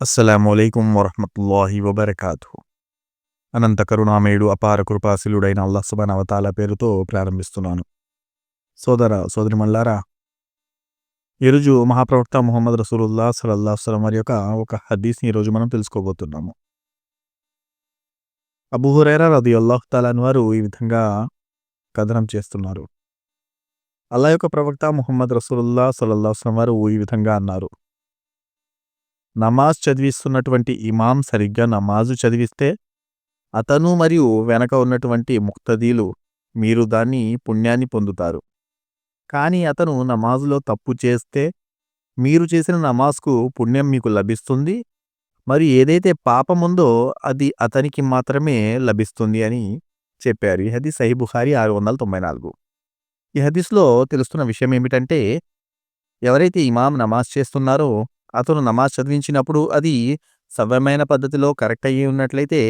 అస్సలాము అయికం వరహమతుల్లాహి వబర్కాతు అనంత కరుణామయుడు అపార కృపాశీలుడైన అల్లాహ్ సుబాన్ అవతాల పేరుతో ప్రారంభిస్తున్నాను. సోదర సోదరి మల్లారా ఈరోజు మహాప్రవక్త ముహమ్మద్ రసూలుల్లా సలల్లా వసలం వారి యొక్క ఒక హదీస్ని ఈరోజు మనం తెలుసుకోబోతున్నాము. అబుహురైరా రది అల్లాహ్ తాలాన్ వారు ఈ విధంగా కథనం చేస్తున్నారు. అల్లా యొక్క ప్రవక్త ముహమ్మద్ రసూలుల్లా సలల్లా వారు ఈ విధంగా అన్నారు. నమాజ్ చదివిస్తున్నటువంటి ఇమాం సరిగ్గా నమాజు చదివిస్తే అతను మరియు వెనక ఉన్నటువంటి ముక్తదీలు మీరు దాన్ని పుణ్యాన్ని పొందుతారు. కానీ అతను నమాజులో తప్పు చేస్తే మీరు చేసిన నమాజ్కు పుణ్యం మీకు లభిస్తుంది మరి ఏదైతే పాపం ఉందో అది అతనికి మాత్రమే లభిస్తుంది అని చెప్పారు. ఈ హదీస్ సహీ బుఖారి ఆరు వందల తొంభై నాలుగు. ఈ హదీస్లో తెలుస్తున్న విషయం ఏమిటంటే ఎవరైతే ఇమాం నమాజ్ చేస్తున్నారో అతను నమాజ్ చదివించినప్పుడు అది సవ్యమైన పద్ధతిలో కరెక్ట్ అయ్యి ఉన్నట్లయితే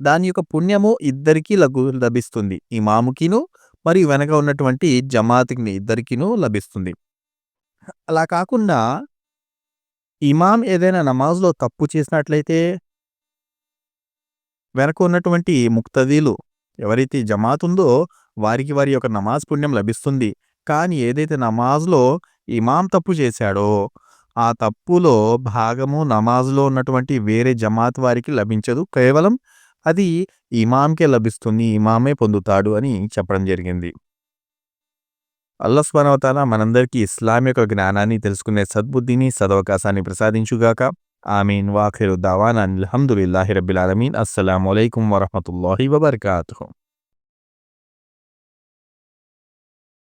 దాని యొక్క పుణ్యము ఇద్దరికీ లఘు లభిస్తుంది. ఇమాముకిను మరియు వెనక ఉన్నటువంటి జమాత్కి ఇద్దరికిను లభిస్తుంది. అలా కాకుండా ఇమాం ఏదైనా నమాజ్లో తప్పు చేసినట్లయితే వెనక ఉన్నటువంటి ముక్తదీలు ఎవరైతే జమాత్ ఉందో వారికి వారి యొక్క నమాజ్ పుణ్యం లభిస్తుంది. కానీ ఏదైతే నమాజ్లో ఇమాం తప్పు చేశాడో ఆ తప్పులో భాగము నమాజ్లో ఉన్నటువంటి వేరే జమాత్ వారికి లభించదు. కేవలం అది ఇమాంకే లభిస్తుంది ఇమామే పొందుతాడు అని చెప్పడం జరిగింది. అల్లస్వనవతాల మనందరికీ ఇస్లాం యొక్క జ్ఞానాన్ని తెలుసుకునే సద్బుద్ధిని సదవకాశాన్ని ప్రసాదించుగాక. ఆమీన్. వాఖిరు దావానా అల్హమ్దుల్లాహి రబ్బిల్ ఆలమీన్. అస్సలం అయికం వరహమతుల్లాహి వబర్కాతుహు.